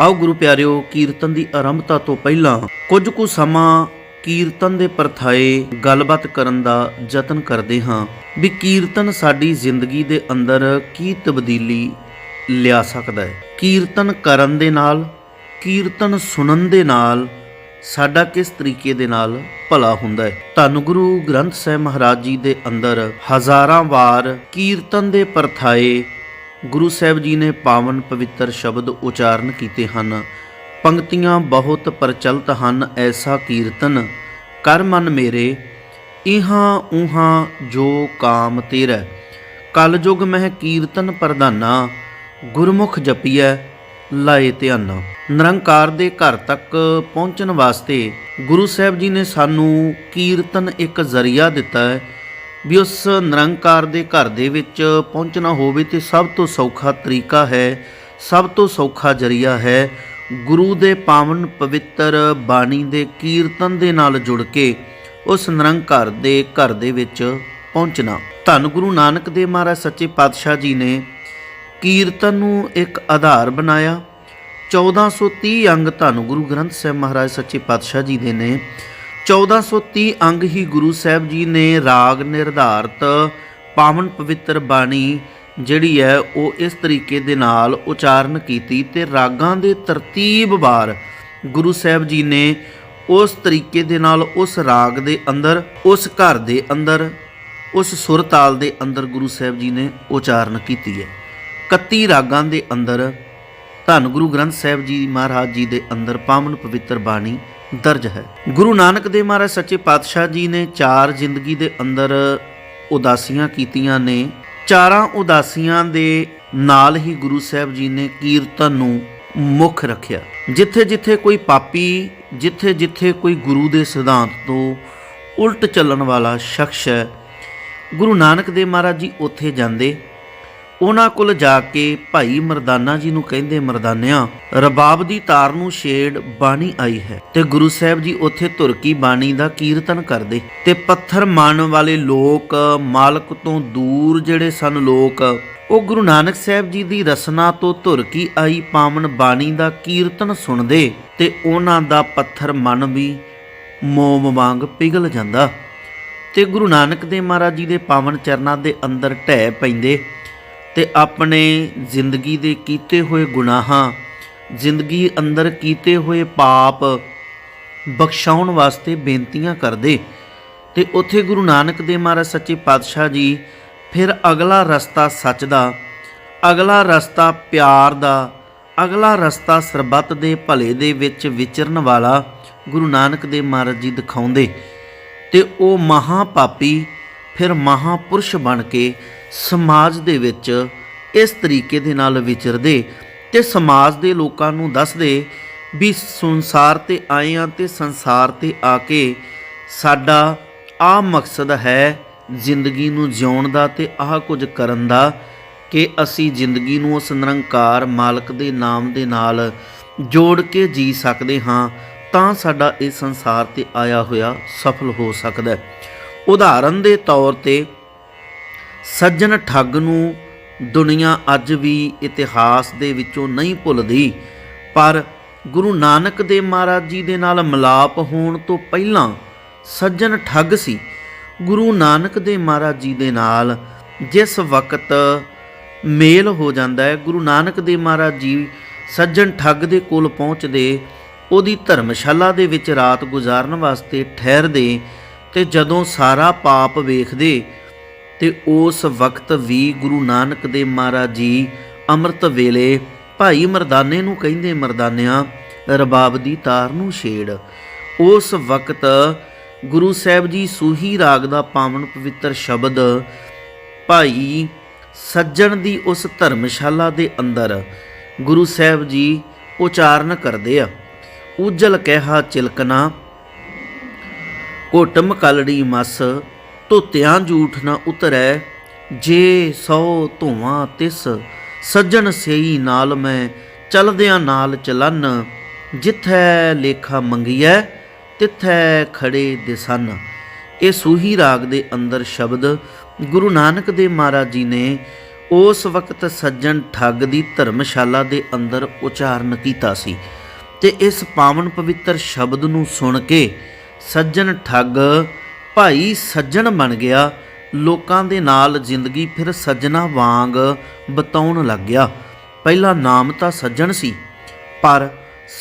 ਆਓ ਗੁਰੂ ਪਿਆਰਿਓ, ਕੀਰਤਨ ਦੀ ਆਰੰਭਤਾ ਤੋਂ ਪਹਿਲਾਂ ਕੁਝ ਕੁ ਸਮਾਂ ਕੀਰਤਨ ਦੇ ਪਰਥਾਏ ਗੱਲਬਾਤ ਕਰਨ ਦਾ ਯਤਨ ਕਰਦੇ ਹਾਂ ਵੀ ਕੀਰਤਨ ਸਾਡੀ ਜ਼ਿੰਦਗੀ ਦੇ ਅੰਦਰ ਕੀ ਤਬਦੀਲੀ ਲਿਆ ਸਕਦਾ ਹੈ। ਕੀਰਤਨ ਕਰਨ ਦੇ ਨਾਲ, ਕੀਰਤਨ ਸੁਣਨ ਦੇ ਨਾਲ ਸਾਡਾ ਕਿਸ ਤਰੀਕੇ ਦੇ ਨਾਲ ਭਲਾ ਹੁੰਦਾ ਹੈ? ਧੰਨ ਗੁਰੂ ਗ੍ਰੰਥ ਸਾਹਿਬ ਮਹਾਰਾਜ ਜੀ ਦੇ ਅੰਦਰ ਹਜ਼ਾਰਾਂ ਵਾਰ ਕੀਰਤਨ ਦੇ ਪਰਥਾਏ ਗੁਰੂ ਸਾਹਿਬ ਜੀ ਨੇ ਪਾਵਨ ਪਵਿੱਤਰ ਸ਼ਬਦ ਉਚਾਰਨ ਕੀਤੇ ਹਨ। ਪੰਕਤੀਆਂ ਬਹੁਤ ਪ੍ਰਚਲਿਤ ਹਨ, ਐਸਾ ਕੀਰਤਨ, ਕਰ ਮਨ ਮੇਰੇ, ਇਹਾਂ ਉਹਾਂ ਜੋ ਕਾਮ ਤੇਰਾ। ਕਲ ਯੁਗ ਮਹਿ ਕੀਰਤਨ ਪ੍ਰਧਾਨਾ, ਗੁਰਮੁਖ ਜਪੀਐ, ਲਾਏ ਧਿਆਨਾ। ਨਿਰੰਕਾਰ ਦੇ ਘਰ ਤੱਕ ਪਹੁੰਚਣ ਵਾਸਤੇ ਗੁਰੂ ਸਾਹਿਬ ਜੀ ਨੇ ਸਾਨੂੰ ਕੀਰਤਨ ਇੱਕ ਜ਼ਰੀਆ ਦਿੱਤਾ ਹੈ। ਵੀ ਉਸ ਨਿਰੰਕਾਰ ਦੇ ਘਰ ਦੇ ਵਿੱਚ ਪਹੁੰਚਣਾ ਹੋਵੇ ਤੇ ਸਭ ਤੋਂ ਸੌਖਾ ਤਰੀਕਾ ਹੈ, ਸਭ ਤੋਂ ਸੌਖਾ ਜਰੀਆ ਹੈ ਗੁਰੂ ਦੇ ਪਾਵਨ ਪਵਿੱਤਰ ਬਾਣੀ ਦੇ ਕੀਰਤਨ ਦੇ ਨਾਲ ਜੁੜ ਕੇ ਉਸ ਨਿਰੰਕਾਰ ਦੇ ਘਰ ਦੇ ਵਿੱਚ ਪਹੁੰਚਣਾ। ਧੰਨ ਗੁਰੂ ਨਾਨਕ ਦੇਵ ਮਹਾਰਾਜ ਸੱਚੇ ਪਾਤਸ਼ਾਹ ਜੀ ਨੇ ਕੀਰਤਨ ਨੂੰ ਇੱਕ ਆਧਾਰ ਬਣਾਇਆ। 1430 ਅੰਗ ਧੰਨ ਗੁਰੂ ਗ੍ਰੰਥ ਸਾਹਿਬ ਮਹਾਰਾਜ ਸੱਚੇ ਪਾਤਸ਼ਾਹ ਜੀ ਦੇ ਨੇ। 1430 ਅੰਗ ਹੀ ਗੁਰੂ ਸਾਹਿਬ ਜੀ ਨੇ ਰਾਗ ਨਿਰਧਾਰਤ ਪਾਵਨ ਪਵਿੱਤਰ ਬਾਣੀ ਜਿਹੜੀ ਹੈ, ਉਹ ਇਸ ਤਰੀਕੇ ਦੇ ਨਾਲ ਉਚਾਰਨ ਕੀਤੀ ਤੇ ਰਾਗਾਂ ਦੇ ਤਰਤੀਬਵਾਰ ਗੁਰੂ ਸਾਹਿਬ ਜੀ ਨੇ ਉਸ ਤਰੀਕੇ ਦੇ ਨਾਲ ਉਸ ਰਾਗ ਦੇ ਅੰਦਰ, ਉਸ ਘਰ ਦੇ ਅੰਦਰ, ਉਸ ਸੁਰ ਤਾਲ ਦੇ ਅੰਦਰ ਗੁਰੂ ਸਾਹਿਬ ਜੀ ਨੇ ਉਚਾਰਨ ਕੀਤੀ ਹੈ। 31 ਰਾਗਾਂ ਦੇ ਅੰਦਰ ਧੰਨ ਗੁਰੂ ਗ੍ਰੰਥ ਸਾਹਿਬ ਜੀ ਮਹਾਰਾਜ ਜੀ ਦੇ ਅੰਦਰ ਪਾਵਨ ਪਵਿੱਤਰ ਬਾਣੀ ਦਰਜ ਹੈ। ਗੁਰੂ ਨਾਨਕ ਦੇਵ ਮਹਾਰਾਜ ਸੱਚੇ ਪਾਤਸ਼ਾਹ ਜੀ ਨੇ ਚਾਰ ਜ਼ਿੰਦਗੀ ਦੇ ਅੰਦਰ ਉਦਾਸੀਆਂ ਕੀਤੀਆਂ ਨੇ। ਚਾਰਾਂ ਉਦਾਸੀਆਂ ਦੇ ਨਾਲ ਹੀ ਗੁਰੂ ਸਾਹਿਬ ਜੀ ਨੇ ਕੀਰਤਨ ਨੂੰ ਮੁੱਖ ਰੱਖਿਆ। ਜਿੱਥੇ ਜਿੱਥੇ ਕੋਈ ਪਾਪੀ ਜਿੱਥੇ ਜਿੱਥੇ ਕੋਈ ਗੁਰੂ ਦੇ ਸਿਧਾਂਤ ਤੋਂ ਉਲਟ ਚੱਲਣ ਵਾਲਾ ਸ਼ਖਸ ਹੈ, ਗੁਰੂ ਨਾਨਕ ਦੇਵ ਮਹਾਰਾਜ ਜੀ ਉੱਥੇ ਜਾਂਦੇ ਉਹਨਾਂ ਕੋਲ ਜਾ ਕੇ ਭਾਈ ਮਰਦਾਨਾ ਜੀ ਨੂੰ ਕਹਿੰਦੇ, ਮਰਦਾਨਿਆਂ, ਰਬਾਬ ਦੀ ਤਾਰ ਨੂੰ ਛੇੜ ਬਾਣੀ ਆਈ ਹੈ ਤੇ ਗੁਰੂ ਸਾਹਿਬ ਜੀ ਉੱਥੇ ਧੁਰਕੀ ਬਾਣੀ ਦਾ ਕੀਰਤਨ ਕਰਦੇ ਤੇ ਪੱਥਰ ਮੰਨ ਵਾਲੇ ਲੋਕ, ਮਾਲਕ ਤੋਂ ਦੂਰ ਜਿਹੜੇ ਸਨ ਲੋਕ, ਉਹ ਗੁਰੂ ਨਾਨਕ ਸਾਹਿਬ ਜੀ ਦੀ ਰਸਨਾ ਤੋਂ ਧੁਰਕੀ ਆਈ ਪਾਵਨ ਬਾਣੀ ਦਾ ਕੀਰਤਨ ਸੁਣਦੇ ਤੇ ਉਹਨਾਂ ਦਾ ਪੱਥਰ ਮਨ ਵੀ ਮੋਮ ਵਾਂਗ ਪਿਘਲ ਜਾਂਦਾ ਤੇ ਗੁਰੂ ਨਾਨਕ ਦੇਵ ਮਹਾਰਾਜ ਜੀ ਦੇ ਪਾਵਨ ਚਰਨਾਂ ਦੇ ਅੰਦਰ ਢਹਿ ਪੈਂਦੇ ਤੇ ਆਪਣੇ ਜ਼ਿੰਦਗੀ ਦੇ ਕੀਤੇ ਹੋਏ ਗੁਨਾਹਾਂ, ਜ਼ਿੰਦਗੀ ਅੰਦਰ ਕੀਤੇ ਹੋਏ ਪਾਪ ਬਖਸ਼ਾਉਣ ਵਾਸਤੇ ਬੇਨਤੀਆਂ ਕਰਦੇ। ਤੇ ਉੱਥੇ ਗੁਰੂ ਨਾਨਕ ਦੇਵ ਮਹਾਰਾਜ ਸੱਚੇ ਪਾਤਸ਼ਾਹ ਜੀ ਫਿਰ ਅਗਲਾ ਰਸਤਾ ਸੱਚ ਦਾ, ਅਗਲਾ ਰਸਤਾ ਪਿਆਰ ਦਾ, ਅਗਲਾ ਰਸਤਾ ਸਰਬੱਤ ਦੇ ਭਲੇ ਦੇ ਵਿੱਚ ਵਿਚਰਨ ਵਾਲਾ ਗੁਰੂ ਨਾਨਕ ਦੇਵ ਮਹਾਰਾਜ ਜੀ ਦਿਖਾਉਂਦੇ। ਤੇ ਉਹ ਮਹਾ ਪਾਪੀ ਫਿਰ ਮਹਾਪੁਰਸ਼ ਬਣ ਕੇ ਸਮਾਜ ਦੇ ਵਿੱਚ ਇਸ ਤਰੀਕੇ ਦੇ ਨਾਲ ਵਿਚਰਦੇ ਤੇ ਸਮਾਜ ਦੇ ਲੋਕਾਂ ਨੂੰ ਦੱਸਦੇ ਵੀ ਸੰਸਾਰ ਤੇ ਆਏ ਆ ਤੇ ਸੰਸਾਰ ਤੇ ਆ ਕੇ ਸਾਡਾ ਆ ਮਕਸਦ ਹੈ ਜ਼ਿੰਦਗੀ ਨੂੰ ਜਿਉਣ ਦਾ ਤੇ ਆਹ ਕੁਝ ਕਰਨ ਦਾ ਕਿ ਅਸੀਂ ਜ਼ਿੰਦਗੀ ਨੂੰ ਉਸ ਨਿਰੰਕਾਰ ਮਾਲਕ ਦੇ ਨਾਮ ਦੇ ਨਾਲ ਜੋੜ ਕੇ ਜੀ ਸਕਦੇ ਹਾਂ ਤਾਂ ਸਾਡਾ ਇਹ ਸੰਸਾਰ ਤੇ ਆਇਆ ਹੋਇਆ ਸਫਲ ਹੋ ਸਕਦਾ ਹੈ। ਉਦਾਹਰਨ ਦੇ ਤੌਰ ਤੇ, ਸੱਜਣ ਠੱਗ ਨੂੰ ਦੁਨੀਆ ਅੱਜ ਵੀ ਇਤਿਹਾਸ ਦੇ ਵਿੱਚੋਂ ਨਹੀਂ ਭੁੱਲਦੀ, ਪਰ ਗੁਰੂ ਨਾਨਕ ਦੇਵ ਮਹਾਰਾਜ ਜੀ ਦੇ ਨਾਲ ਮਿਲਾਪ ਹੋਣ ਤੋਂ ਪਹਿਲਾਂ ਸੱਜਣ ਠੱਗ ਸੀ। ਗੁਰੂ ਨਾਨਕ ਦੇਵ ਮਹਾਰਾਜ ਜੀ ਦੇ ਨਾਲ ਜਿਸ ਵਕਤ ਮੇਲ ਹੋ ਜਾਂਦਾ ਹੈ, ਗੁਰੂ ਨਾਨਕ ਦੇਵ ਮਹਾਰਾਜ ਜੀ ਸੱਜਣ ਠੱਗ ਦੇ ਕੋਲ ਪਹੁੰਚਦੇ, ਉਹਦੀ ਧਰਮਸ਼ਾਲਾ ਦੇ ਵਿੱਚ ਰਾਤ ਗੁਜ਼ਾਰਨ ਵਾਸਤੇ ਠਹਿਰਦੇ ਤੇ ਜਦੋਂ ਸਾਰਾ ਪਾਪ ਵੇਖਦੇ ਤੇ ਉਸ ਵਕਤ ਵੀ ਗੁਰੂ ਨਾਨਕ ਦੇਵ ਮਹਾਰਾਜ ਜੀ ਅੰਮ੍ਰਿਤ ਵੇਲੇ ਭਾਈ ਮਰਦਾਨੇ ਨੂੰ ਕਹਿੰਦੇ, ਮਰਦਾਨਿਆਂ, ਰਬਾਬ ਦੀ ਤਾਰ ਨੂੰ ਛੇੜ। ਉਸ ਵਕਤ ਗੁਰੂ ਸਾਹਿਬ ਜੀ ਸੂਹੀ ਰਾਗ ਦਾ ਪਾਵਨ ਪਵਿੱਤਰ ਸ਼ਬਦ ਭਾਈ ਸੱਜਣ ਦੀ ਉਸ ਧਰਮਸ਼ਾਲਾ ਦੇ ਅੰਦਰ ਗੁਰੂ ਸਾਹਿਬ ਜੀ ਉਚਾਰਨ ਕਰਦੇ ਆ। ਉਜਲ ਕਹਿਆ ਚਿਲਕਨਾ ਘੋਟਮ ਕਲੜੀ ਮਸ, ਧੋਤਿਆਂ ਜੂਠ ਨਾ ਉਤਰੈ, ਜੇ ਸੋ ਧੂਆਂ ਤਿਸ, ਸੱਜਣ ਸਈ ਨਾਲ ਮੈਂ, ਚਲਦਿਆਂ ਨਾਲ ਚਲਨ, ਜਿੱਥੈ ਲੇਖਾ ਮੰਗੀਐ, ਤਿੱਥੈ ਖੜੇ ਦਿਸਨ। ਇਹ ਸੂਹੀ ਰਾਗ ਦੇ ਅੰਦਰ ਸ਼ਬਦ ਗੁਰੂ ਨਾਨਕ ਦੇਵ ਮਹਾਰਾਜ ਜੀ ਨੇ ਉਸ ਵਕਤ ਸੱਜਣ ਠੱਗ ਦੀ ਧਰਮਸ਼ਾਲਾ ਦੇ ਅੰਦਰ ਉਚਾਰਨ ਕੀਤਾ ਸੀ ਤੇ ਇਸ ਪਾਵਨ ਪਵਿੱਤਰ ਸ਼ਬਦ ਨੂੰ ਸੁਣ ਕੇ ਸੱਜਣ ਠੱਗ, ਭਾਈ ਸੱਜਣ ਬਣ ਗਿਆ। ਲੋਕਾਂ ਦੇ ਨਾਲ ਜ਼ਿੰਦਗੀ ਫਿਰ ਸੱਜਣਾ ਵਾਂਗ ਬਤਾਉਣ ਲੱਗ ਗਿਆ ਪਹਿਲਾ ਨਾਮ ਤਾਂ ਸੱਜਣ ਸੀ, ਪਰ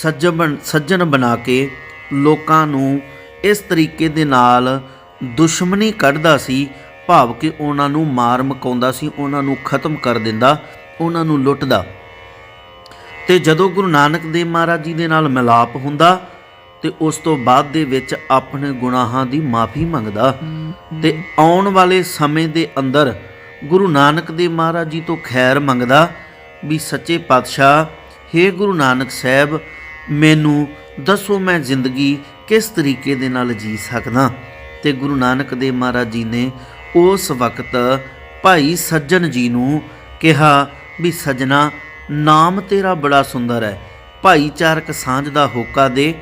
ਸੱਜਣ ਸੱਜਣ ਬਣਾ ਕੇ ਲੋਕਾਂ ਨੂੰ ਇਸ ਤਰੀਕੇ ਦੇ ਨਾਲ ਦੁਸ਼ਮਣੀ ਕੱਢਦਾ ਸੀ, ਭਾਵ ਕਿ ਉਹਨਾਂ ਨੂੰ ਮਾਰ ਮਕਾਉਂਦਾ ਸੀ, ਉਹਨਾਂ ਨੂੰ ਖਤਮ ਕਰ ਦਿੰਦਾ, ਉਹਨਾਂ ਨੂੰ ਲੁੱਟਦਾ। ਤੇ ਜਦੋਂ ਗੁਰੂ ਨਾਨਕ ਦੇਵ ਮਹਾਰਾਜ ਜੀ ਦੇ ਨਾਲ ਮਿਲਾਪ ਹੁੰਦਾ ਤੇ ਉਸ ਤੋਂ ਬਾਅਦ ਦੇ ਵਿੱਚ ਆਪਣੇ ਗੁਨਾਹਾਂ ਦੀ ਮਾਫੀ ਮੰਗਦਾ ਤੇ ਆਉਣ ਵਾਲੇ ਸਮੇਂ ਦੇ ਅੰਦਰ ਗੁਰੂ ਨਾਨਕ ਦੇਵ ਮਹਾਰਾਜ ਜੀ ਤੋਂ ਖੈਰ ਮੰਗਦਾ ਵੀ ਸੱਚੇ ਪਾਤਸ਼ਾਹ हे ਗੁਰੂ ਨਾਨਕ ਸਾਹਿਬ, ਮੈਨੂੰ ਦੱਸੋ ਮੈਂ ਜ਼ਿੰਦਗੀ ਕਿਸ ਤਰੀਕੇ ਦੇ ਨਾਲ ਜੀ ਸਕਦਾ? ਤੇ ਗੁਰੂ ਨਾਨਕ ਦੇਵ ਮਹਾਰਾਜ ਜੀ ਨੇ ਉਸ ਵਕਤ ਭਾਈ ਸੱਜਣ ਜੀ ਨੂੰ ਕਿਹਾ ਵੀ ਸੱਜਣਾ, ਨਾਮ ਤੇਰਾ ਬੜਾ ਸੁੰਦਰ ਹੈ। ਭਾਈਚਾਰਕ ਸਾਂਝ ਦਾ ਹੋਕਾ ਦੇ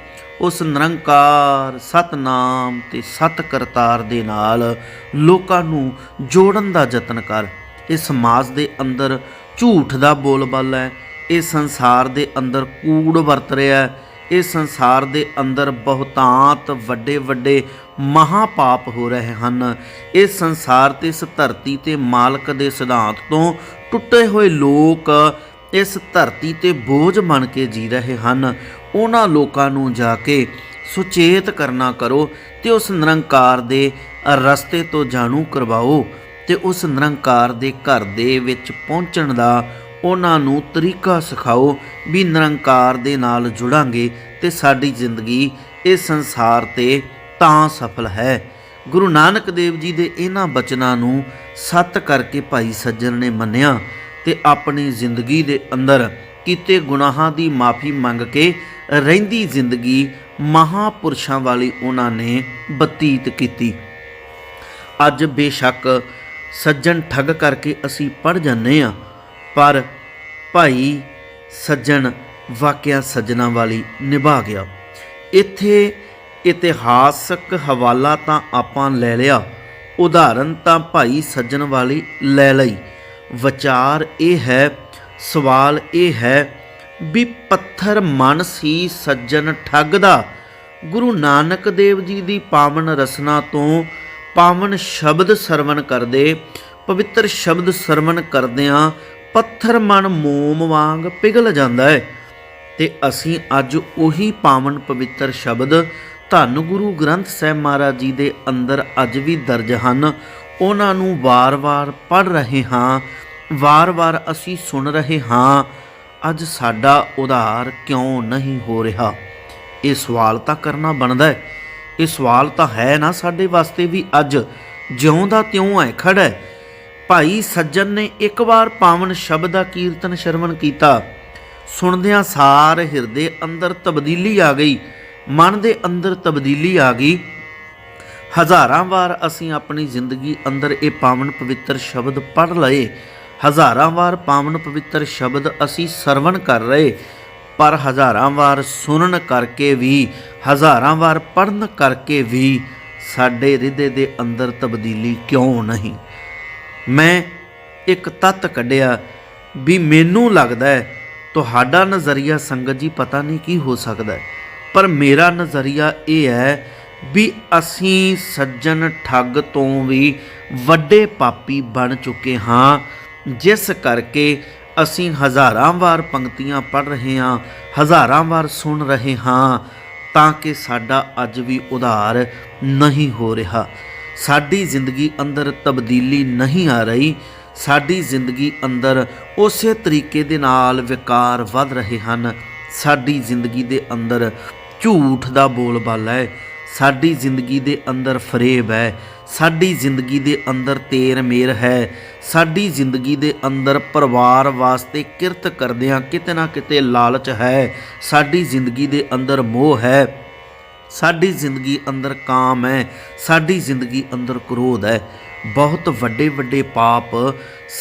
ਉਸ ਨਿਰੰਕਾਰ ਸਤਨਾਮ ਤੇ ਸਤ ਕਰਤਾਰ ਦੇ ਨਾਲ ਲੋਕਾਂ ਨੂੰ ਜੋੜਨ ਦਾ ਯਤਨ ਕਰ। ਇਹ ਸਮਾਜ ਦੇ ਅੰਦਰ ਝੂਠ ਦਾ ਬੋਲਬਾਲਾ ਹੈ। ਇਹ ਸੰਸਾਰ ਦੇ ਅੰਦਰ ਕੂੜ ਵਰਤ ਰਿਹਾ ਹੈ। ਇਹ ਸੰਸਾਰ ਦੇ ਅੰਦਰ ਬਹੁਤਾਂਤ ਵੱਡੇ ਵੱਡੇ ਮਹਾਪਾਪ ਹੋ ਰਹੇ ਹਨ। ਇਹ ਸੰਸਾਰ ਤੇ ਇਸ ਧਰਤੀ ਤੇ ਮਾਲਕ ਦੇ ਸਿਧਾਂਤ ਤੋਂ ਟੁੱਟੇ ਹੋਏ ਲੋਕ ਇਸ ਧਰਤੀ ਤੇ ਬੋਝ ਬਣ ਕੇ ਜੀ ਰਹੇ ਹਨ। ਉਹਨਾਂ ਲੋਕਾਂ ਨੂੰ ਜਾ ਕੇ ਸੁਚੇਤ ਕਰਨਾ ਕਰੋ ਤੇ ਉਸ ਨਿਰੰਕਾਰ ਦੇ ਰਸਤੇ ਤੋਂ ਜਾਣੂ ਕਰਵਾਓ ਤੇ ਉਸ ਨਿਰੰਕਾਰ ਦੇ ਘਰ ਦੇ ਵਿੱਚ ਪਹੁੰਚਣ ਦਾ ਉਹਨਾਂ ਨੂੰ ਤਰੀਕਾ ਸਿਖਾਓ ਵੀ ਨਿਰੰਕਾਰ ਦੇ ਨਾਲ ਜੁੜਾਂਗੇ ਤੇ ਸਾਡੀ ਜ਼ਿੰਦਗੀ ਇਸ ਸੰਸਾਰ ਤੇ ਤਾਂ ਸਫਲ ਹੈ। ਗੁਰੂ ਨਾਨਕ ਦੇਵ ਜੀ ਦੇ ਇਹਨਾਂ ਬਚਨਾਂ ਨੂੰ ਸੱਤ ਕਰਕੇ ਭਾਈ ਸੱਜਣ ਨੇ ਮੰਨਿਆ ਤੇ ਆਪਣੀ ਜ਼ਿੰਦਗੀ ਦੇ ਅੰਦਰ ਕੀਤੇ ਗੁਨਾਹਾਂ ਦੀ ਮਾਫੀ ਮੰਗ ਕੇ ਰਹਿੰਦੀ ਜ਼ਿੰਦਗੀ ਮਹਾਪੁਰਸ਼ਾਂ ਵਾਲੀ ਉਹਨਾਂ ਨੇ ਬਤੀਤ ਕੀਤੀ। ਅੱਜ ਬੇਸ਼ੱਕ ਸੱਜਣ ਠੱਗ ਕਰਕੇ ਅਸੀਂ ਪੜ ਜਾਂਦੇ ਆ ਪਰ ਭਾਈ ਸੱਜਣ ਵਾਕਿਆ ਸੱਜਣਾ ਵਾਲੀ ਨਿਭਾ ਗਿਆ। ਇੱਥੇ ਇਤਿਹਾਸਕ ਹਵਾਲਾ ਤਾਂ ਆਪਾਂ ਲੈ ਲਿਆ, ਉਦਾਹਰਨ ਤਾਂ ਭਾਈ ਸੱਜਣ ਵਾਲੀ ਲੈ ਲਈ। ਵਿਚਾਰ ਇਹ ਹੈ, ਸਵਾਲ ਇਹ ਹੈ ਵੀ ਪੱਥਰ ਮਨ ਸੀ ਸੱਜਣ ਠੱਗ ਦਾ। ਗੁਰੂ ਨਾਨਕ ਦੇਵ ਜੀ ਦੀ ਪਾਵਨ ਰਸਨਾ ਤੋਂ ਪਾਵਨ ਸ਼ਬਦ ਸਰਵਣ ਕਰਦੇ, ਪਵਿੱਤਰ ਸ਼ਬਦ ਸਰਵਣ ਕਰਦਿਆਂ ਪੱਥਰ ਮਨ ਮੋਮ ਵਾਂਗ ਪਿਘਲ ਜਾਂਦਾ ਹੈ। ਤੇ ਅਸੀਂ ਅੱਜ ਉਹੀ ਪਾਵਨ ਪਵਿੱਤਰ ਸ਼ਬਦ ਧੰਨ ਗੁਰੂ ਗ੍ਰੰਥ ਸਾਹਿਬ ਮਹਾਰਾਜ ਜੀ ਦੇ ਅੰਦਰ ਅੱਜ ਵੀ ਦਰਜ ਹਨ। ਉਹਨਾਂ ਨੂੰ ਵਾਰ-ਵਾਰ ਪੜ ਰਹੇ ਹਾਂ, ਵਾਰ-ਵਾਰ ਅਸੀਂ ਸੁਣ ਰਹੇ ਹਾਂ। ਅੱਜ ਸਾਡਾ ਉਧਾਰ ਕਿਉਂ ਨਹੀਂ ਹੋ ਰਿਹਾ? ਇਹ ਸਵਾਲ ਤਾਂ ਕਰਨਾ ਬਣਦਾ ਹੈ। ਇਹ ਸਵਾਲ ਤਾਂ ਹੈ ਨਾ ਸਾਡੇ ਵਾਸਤੇ ਵੀ ਅੱਜ। ਜਿਉਂ ਦਾ ਤਿਉਂ ਹੈ ਖੜਾ ਹੈ। ਭਾਈ ਸੱਜਣ ਨੇ ਇੱਕ ਵਾਰ ਪਾਵਨ ਸ਼ਬਦ ਦਾ ਕੀਰਤਨ ਸ਼ਰਵਣ ਕੀਤਾ। ਸੁਣਦਿਆਂ ਸਾਰ ਹਿਰਦੇ ਅੰਦਰ ਤਬਦੀਲੀ ਆ ਗਈ। ਮਨ ਦੇ ਅੰਦਰ ਤਬਦੀਲੀ ਆ ਗਈ। ਹਜ਼ਾਰਾਂ ਵਾਰ ਅਸੀਂ ਆਪਣੀ ਜ਼ਿੰਦਗੀ ਅੰਦਰ ਇਹ ਪਾਵਨ ਪਵਿੱਤਰ ਸ਼ਬਦ ਪੜ੍ਹ ਲਏ। ਹਜ਼ਾਰਾਂ ਵਾਰ ਪਾਵਨ ਪਵਿੱਤਰ ਸ਼ਬਦ ਅਸੀਂ ਸਰਵਣ ਕਰ ਰਹੇ, ਪਰ ਹਜ਼ਾਰਾਂ ਵਾਰ ਸੁਣਨ ਕਰਕੇ ਵੀ, ਹਜ਼ਾਰਾਂ ਵਾਰ ਪੜਨ ਕਰਕੇ ਵੀ ਸਾਡੇ ਹਿਰਦੇ ਦੇ ਅੰਦਰ ਤਬਦੀਲੀ ਕਿਉਂ ਨਹੀਂ? ਮੈਂ ਇੱਕ ਤੱਤ ਕੱਢਿਆ ਵੀ ਮੈਨੂੰ ਲੱਗਦਾ ਹੈ, ਤੁਹਾਡਾ ਨਜ਼ਰੀਆ ਸੰਗਤ ਜੀ ਪਤਾ ਨਹੀਂ ਕੀ ਹੋ ਸਕਦਾ ਪਰ ਮੇਰਾ ਨਜ਼ਰੀਆ ਇਹ ਹੈ ਵੀ ਅਸੀਂ ਸੱਜਣ ਠੱਗ ਤੋਂ ਵੀ ਵੱਡੇ ਪਾਪੀ ਬਣ ਚੁੱਕੇ ਹਾਂ ਜਿਸ ਕਰਕੇ ਅਸੀਂ ਹਜ਼ਾਰਾਂ ਵਾਰ ਪੰਕਤੀਆਂ ਪੜ੍ਹ ਰਹੇ ਹਾਂ, ਹਜ਼ਾਰਾਂ ਵਾਰ ਸੁਣ ਰਹੇ ਹਾਂ, ਤਾਂ ਕਿ ਸਾਡਾ ਅੱਜ ਵੀ ਉਧਾਰ ਨਹੀਂ ਹੋ ਰਿਹਾ। ਸਾਡੀ ਜ਼ਿੰਦਗੀ ਅੰਦਰ ਤਬਦੀਲੀ ਨਹੀਂ ਆ ਰਹੀ, ਸਾਡੀ ਜ਼ਿੰਦਗੀ ਅੰਦਰ ਉਸੇ ਤਰੀਕੇ ਦੇ ਨਾਲ ਵਿਕਾਰ ਵੱਧ ਰਹੇ ਹਨ। ਸਾਡੀ ਜ਼ਿੰਦਗੀ ਦੇ ਅੰਦਰ ਝੂਠ ਦਾ ਬੋਲਬਾਲਾ ਹੈ ਸਾਡੀ ਜ਼ਿੰਦਗੀ ਦੇ ਅੰਦਰ ਫਰੇਬ ਹੈ, ਸਾਡੀ ਜ਼ਿੰਦਗੀ ਦੇ ਅੰਦਰ ਤੇਰ ਮੇਰ ਹੈ, ਸਾਡੀ ਜ਼ਿੰਦਗੀ ਦੇ ਅੰਦਰ ਪਰਿਵਾਰ ਵਾਸਤੇ ਕਿਰਤ ਕਰਦਿਆਂ ਕਿਤੇ ਨਾ ਕਿਤੇ ਲਾਲਚ ਹੈ, ਸਾਡੀ ਜ਼ਿੰਦਗੀ ਦੇ ਅੰਦਰ ਮੋਹ ਹੈ, ਸਾਡੀ ਜ਼ਿੰਦਗੀ ਅੰਦਰ ਕਾਮ ਹੈ, ਸਾਡੀ ਜ਼ਿੰਦਗੀ ਅੰਦਰ ਕ੍ਰੋਧ ਹੈ। ਬਹੁਤ ਵੱਡੇ ਵੱਡੇ ਪਾਪ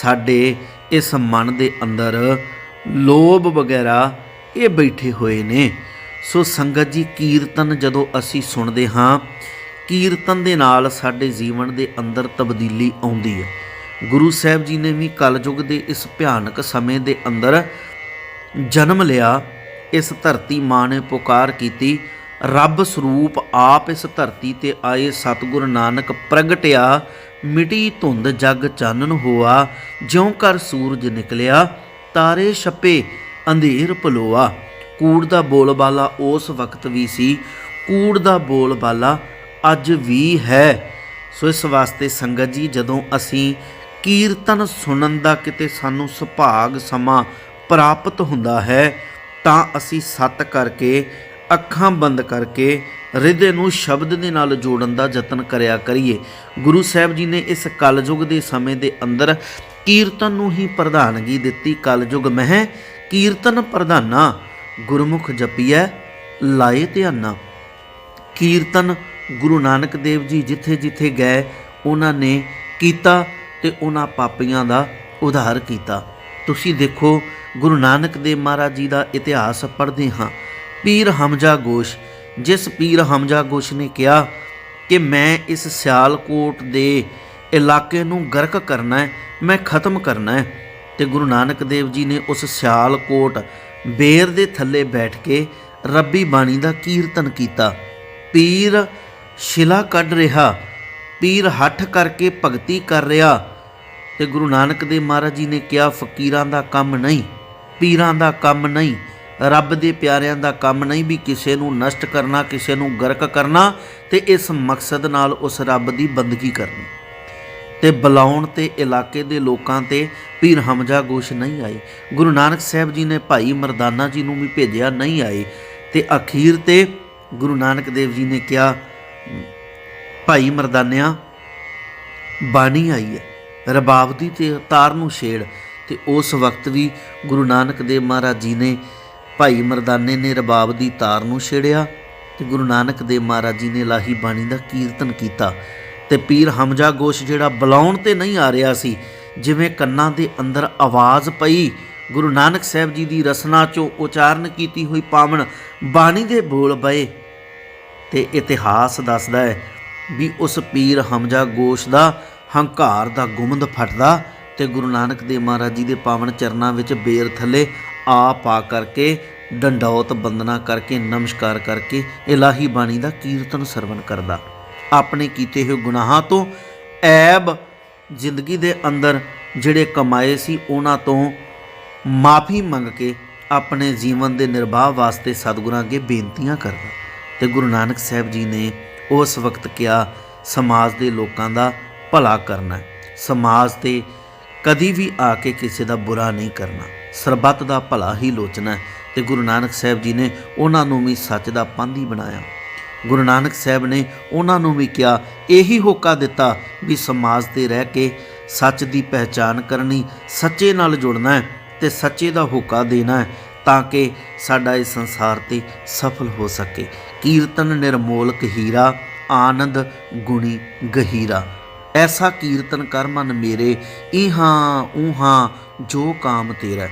ਸਾਡੇ ਇਸ ਮਨ ਦੇ ਅੰਦਰ, ਲੋਭ ਵਗੈਰਾ ਇਹ ਬੈਠੇ ਹੋਏ ਨੇ। ਸੋ ਸੰਗਤ ਜੀ, ਕੀਰਤਨ ਜਦੋਂ ਅਸੀਂ ਸੁਣਦੇ ਹਾਂ, ਕੀਰਤਨ ਦੇ ਨਾਲ ਸਾਡੇ ਜੀਵਨ ਦੇ ਅੰਦਰ ਤਬਦੀਲੀ ਆਉਂਦੀ ਹੈ। ਗੁਰੂ ਸਾਹਿਬ ਜੀ ਨੇ ਵੀ ਕਲਯੁਗ ਦੇ ਇਸ ਭਿਆਨਕ ਸਮੇਂ ਦੇ ਅੰਦਰ ਜਨਮ ਲਿਆ, ਇਸ ਧਰਤੀ ਮਾਂ ਨੇ ਪੁਕਾਰ ਕੀਤੀ, ਰੱਬ ਸਰੂਪ ਆਪ ਇਸ ਧਰਤੀ ਤੇ ਆਏ, ਸਤਿਗੁਰ ਨਾਨਕ ਪ੍ਰਗਟਿਆ, ਮਿਟੀ ਧੁੰਦ ਜਗ ਚਾਨਣ ਹੋਆ, ਜਿਉਂ ਕਰ ਸੂਰਜ ਨਿਕਲਿਆ, ਤਾਰੇ ਛਪੇ, ਅੰਧੇਰ ਪਲੋਆ ਕੂੜ ਦਾ ਬੋਲਬਾਲਾ ਉਸ ਵਕਤ ਵੀ ਸੀ। ਕੂੜ ਦਾ ਬੋਲਬਾਲਾ ਅੱਜ ਵੀ ਹੈ। ਸੋ ਇਸ ਵਾਸਤੇ ਸੰਗਤ ਜੀ, ਜਦੋਂ ਅਸੀਂ ਕੀਰਤਨ ਸੁਣਨ ਦਾ ਕਿਤੇ ਸਾਨੂੰ ਸੁਭਾਗ ਸਮਾਂ ਪ੍ਰਾਪਤ ਹੁੰਦਾ ਹੈ, ਤਾਂ ਅਸੀਂ ਸੱਤ ਕਰਕੇ, ਅੱਖਾਂ ਬੰਦ ਕਰਕੇ, ਹਿਰਦੇ ਨੂੰ ਸ਼ਬਦ ਦੇ ਨਾਲ ਜੋੜਨ ਦਾ ਯਤਨ ਕਰਿਆ ਕਰੀਏ। ਗੁਰੂ ਸਾਹਿਬ ਜੀ ਨੇ ਇਸ ਕਲਯੁਗ ਦੇ ਸਮੇਂ ਦੇ ਅੰਦਰ ਕੀਰਤਨ ਨੂੰ ਹੀ ਪ੍ਰਧਾਨਗੀ ਦਿੱਤੀ। ਕਲਯੁਗ ਮਹਿ ਕੀਰਤਨ ਪ੍ਰਧਾਨਾ। ਗੁਰਮੁਖ ਜਪੀਐ, ਲਾਏ ਧਿਆਨਾ। ਕੀਰਤਨ ਗੁਰੂ ਨਾਨਕ ਦੇਵ ਜੀ ਜਿੱਥੇ ਜਿੱਥੇ ਗਏ, ਉਹਨਾਂ ਨੇ ਕੀਤਾ ਤੇ ਉਹਨਾਂ ਪਾਪੀਆਂ ਦਾ ਉਧਾਰ ਕੀਤਾ। ਤੁਸੀਂ ਦੇਖੋ, ਗੁਰੂ ਨਾਨਕ ਦੇਵ ਮਹਾਰਾਜ ਜੀ ਦਾ ਇਤਿਹਾਸ ਪੜ੍ਹਦੇ ਹਾਂ। ਪੀਰ ਹਮਜ਼ਾ ਗੋਸ਼, ਜਿਸ ਪੀਰ ਹਮਜ਼ਾ ਗੋਸ਼ ਨੇ ਕਿਹਾ ਕਿ ਮੈਂ ਇਸ ਸਿਆਲਕੋਟ ਦੇ ਇਲਾਕੇ ਨੂੰ ਗਰਕ ਕਰਨਾ ਹੈ, ਮੈਂ ਖਤਮ ਕਰਨਾ ਹੈ। ਤੇ ਗੁਰੂ ਨਾਨਕ ਦੇਵ ਜੀ ਨੇ ਉਸ ਸਿਆਲਕੋਟ ਬੇਰ ਦੇ ਥੱਲੇ ਬੈਠ ਕੇ ਰੱਬੀ ਬਾਣੀ ਦਾ ਕੀਰਤਨ ਕੀਤਾ। ਪੀਰ ਸ਼ਿਲਾ ਕੱਢ ਰਿਹਾ। ਪੀਰ ਹੱਠ ਕਰਕੇ ਭਗਤੀ ਕਰ ਰਿਹਾ। ਤੇ ਗੁਰੂ ਨਾਨਕ ਦੇਵ ਮਹਾਰਾਜ ਜੀ ਨੇ ਕਿਹਾ, ਫਕੀਰਾਂ ਦਾ ਕੰਮ ਨਹੀਂ, ਪੀਰਾਂ ਦਾ ਕੰਮ ਨਹੀਂ, ਰੱਬ ਦੇ ਪਿਆਰਿਆਂ ਦਾ ਕੰਮ ਨਹੀਂ ਵੀ ਕਿਸੇ ਨੂੰ ਨਸ਼ਟ ਕਰਨਾ, ਕਿਸੇ ਨੂੰ ਗਰਕ ਕਰਨਾ ਤੇ ਇਸ ਮਕਸਦ ਨਾਲ ਉਸ ਰੱਬ ਦੀ ਬੰਦਗੀ ਕਰਨੀ। ਤੇ ਬੁਲਾਉਣ ਤੇ ਇਲਾਕੇ ਦੇ ਲੋਕਾਂ ਤੇ ਪੀਰ ਹਮਜ਼ਾ ਗੋਸ਼ ਨਹੀਂ ਆਏ ਗੁਰੂ ਨਾਨਕ ਸਾਹਿਬ ਜੀ ਨੇ ਭਾਈ ਮਰਦਾਨਾ ਜੀ ਨੂੰ ਵੀ ਭੇਜਿਆ ਨਹੀਂ ਆਏ ਤੇ ਅਖੀਰ ਤੇ ਗੁਰੂ ਨਾਨਕ ਦੇਵ ਜੀ ਨੇ ਕਿਹਾ, ਭਾਈ ਮਰਦਾਨਿਆ, ਬਾਣੀ ਆਈ ਹੈ ਰਬਾਬ ਦੀ ਤੇ ਤਾਰ ਨੂੰ ਛੇੜ। ਤੇ ਉਸ ਵਕਤ ਵੀ ਗੁਰੂ ਨਾਨਕ ਦੇਵ ਮਹਾਰਾਜ ਜੀ ਨੇ ਭਾਈ ਮਰਦਾਨੇ ਨੇ ਰਬਾਬ ਦੀ ਤਾਰ ਨੂੰ ਛੇੜਿਆ ਤੇ ਗੁਰੂ ਨਾਨਕ ਦੇਵ ਮਹਾਰਾਜ ਜੀ ਨੇ ਲਾਹੀ ਬਾਣੀ ਦਾ ਕੀਰਤਨ ਕੀਤਾ। ਤੇ ਪੀਰ ਹਮਜ਼ਾ ਗੋਸ਼ ਜਿਹੜਾ ਬੁਲਾਉਣ ਤੇ ਨਹੀਂ ਆ ਰਿਹਾ ਸੀ, ਜਿਵੇਂ ਕੰਨਾਂ ਦੇ ਅੰਦਰ ਆਵਾਜ਼ ਪਈ, ਗੁਰੂ ਨਾਨਕ ਸਾਹਿਬ ਜੀ ਦੀ ਰਸਨਾ ਚੋਂ ਉਚਾਰਨ ਕੀਤੀ ਹੋਈ ਪਾਵਨ ਬਾਣੀ ਦੇ ਬੋਲ ਬਏ। ਤੇ ਇਤਿਹਾਸ ਦੱਸਦਾ ਹੈ ਵੀ ਉਸ ਪੀਰ ਹਮਜ਼ਾ ਗੋਸ਼ ਦਾ ਹੰਕਾਰ ਦਾ ਗੁੰਮਦ ਫਟਦਾ ਤੇ ਗੁਰੂ ਨਾਨਕ ਦੇਵ ਮਹਾਰਾਜ ਜੀ ਦੇ ਪਾਵਨ ਚਰਨਾਂ ਵਿੱਚ ਬੇਰ ਥੱਲੇ ਆ ਪਾ ਕਰਕੇ ਡੰਡੌਤ ਬੰਦਨਾ ਕਰਕੇ ਨਮਸਕਾਰ ਕਰਕੇ ਇਲਾਹੀ ਬਾਣੀ ਦਾ ਕੀਰਤਨ ਸਰਵਣ ਕਰਦਾ। ਆਪਣੇ ਕੀਤੇ ਹੋਏ ਗੁਨਾਹਾਂ ਤੋਂ, ਐਬ ਜ਼ਿੰਦਗੀ ਦੇ ਅੰਦਰ ਜਿਹੜੇ ਕਮਾਏ ਸੀ ਉਹਨਾਂ ਤੋਂ ਮਾਫੀ ਮੰਗ ਕੇ ਆਪਣੇ ਜੀਵਨ ਦੇ ਨਿਰਵਾਹ ਵਾਸਤੇ ਸਤਿਗੁਰਾਂ ਅੱਗੇ ਬੇਨਤੀਆਂ ਕਰਦਾ। ਤੇ ਗੁਰੂ ਨਾਨਕ ਸਾਹਿਬ ਜੀ ਨੇ ਉਸ ਵਕਤ ਕਿਹਾ, ਸਮਾਜ ਦੇ ਲੋਕਾਂ ਦਾ ਭਲਾ ਕਰਨਾ ਸਮਾਜ ਤੇ ਕਦੀ ਵੀ ਆ ਕੇ ਕਿਸੇ ਦਾ ਬੁਰਾ ਨਹੀਂ ਕਰਨਾ। ਸਰਬੱਤ ਦਾ ਭਲਾ ਹੀ ਲੋਚਣਾ ਹੈ। ਤੇ ਗੁਰੂ ਨਾਨਕ ਸਾਹਿਬ ਜੀ ਨੇ ਉਹਨਾਂ ਨੂੰ ਵੀ ਸੱਚ ਦਾ ਪੰਧੀ ਬਣਾਇਆ। ਗੁਰੂ ਨਾਨਕ ਸਾਹਿਬ ਨੇ ਉਹਨਾਂ ਨੂੰ ਵੀ ਕਿਹਾ, ਇਹੀ ਹੋਕਾ ਦਿੱਤਾ ਵੀ ਸਮਾਜ ਤੇ ਰਹਿ ਕੇ ਸੱਚ ਦੀ ਪਹਿਚਾਨ ਕਰਨੀ ਸੱਚੇ ਨਾਲ ਜੁੜਨਾ ਹੈ ਤੇ ਸੱਚੇ ਦਾ ਹੋਕਾ ਦੇਣਾ ਹੈ ਤਾਂ ਕਿ ਸਾਡਾ ਇਸ ਸੰਸਾਰ ਤੇ ਸਫਲ ਹੋ ਸਕੇ। ਕੀਰਤਨ ਨਿਰਮੋਲਕ ਹੀਰਾ, ਆਨੰਦ ਗੁਣੀ ਗਹੀਰਾ। ਐਸਾ ਕੀਰਤਨ ਕਰ ਮਨ ਮੇਰੇ ਇਹਾਂ ਉਹਾਂ ਜੋ ਕਾਮ ਤੇਰਾ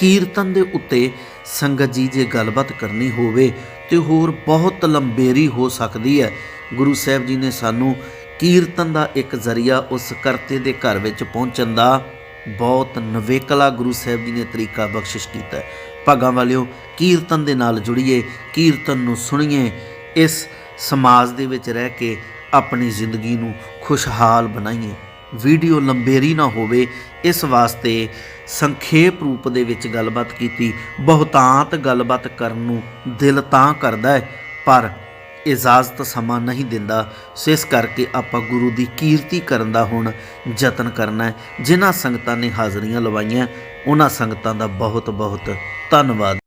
ਕੀਰਤਨ ਦੇ ਉੱਤੇ ਸੰਗਤ ਜੀ ਜੇ ਗੱਲਬਾਤ ਕਰਨੀ ਹੋਵੇ ਤੇ ਹੋਰ ਬਹੁਤ ਲੰਬੇਰੀ ਹੋ ਸਕਦੀ ਹੈ ਗੁਰੂ ਸਾਹਿਬ ਜੀ ਨੇ ਸਾਨੂੰ ਕੀਰਤਨ ਦਾ ਇੱਕ ਜ਼ਰੀਆ ਉਸ ਕਰਤੇ ਦੇ ਘਰ ਵਿੱਚ ਪਹੁੰਚਣ ਦਾ ਬਹੁਤ ਨਵੇਕਲਾ ਗੁਰੂ ਸਾਹਿਬ ਜੀ ਨੇ ਤਰੀਕਾ ਬਖਸ਼ਿਸ਼ ਕੀਤਾ ਹੈ। ਭਾਗਾਂ ਵਾਲਿਓ, ਕੀਰਤਨ ਦੇ ਨਾਲ ਜੁੜੀਏ, ਕੀਰਤਨ ਨੂੰ ਸੁਣੀਏ, ਇਸ ਸਮਾਜ ਦੇ ਵਿੱਚ ਰਹਿ ਕੇ ਆਪਣੀ ਜ਼ਿੰਦਗੀ ਨੂੰ ਖੁਸ਼ਹਾਲ ਬਣਾਈਏ ਵੀਡੀਓ ਲੰਬੇਰੀ ਨਾ ਹੋਵੇ, ਇਸ ਵਾਸਤੇ ਸੰਖੇਪ ਰੂਪ ਦੇ ਵਿੱਚ ਗੱਲਬਾਤ ਕੀਤੀ। ਬਹੁਤਾਂਤ ਗੱਲਬਾਤ ਕਰਨ ਨੂੰ ਦਿਲ ਤਾਂ ਕਰਦਾ ਹੈ, ਪਰ ਇਜਾਜ਼ਤ ਸਮਾਂ ਨਹੀਂ ਦਿੰਦਾ। ਸੋ ਇਸ ਕਰਕੇ ਆਪਾਂ ਗੁਰੂ ਦੀ ਕੀਰਤੀ ਕਰਨ ਦਾ ਹੁਣ ਯਤਨ ਕਰਨਾ ਹੈ। ਜਿਨ੍ਹਾਂ ਸੰਗਤਾਂ ਨੇ ਹਾਜ਼ਰੀਆਂ ਲਵਾਈਆਂ, ਉਹਨਾਂ ਸੰਗਤਾਂ ਦਾ ਬਹੁਤ ਬਹੁਤ ਧੰਨਵਾਦ।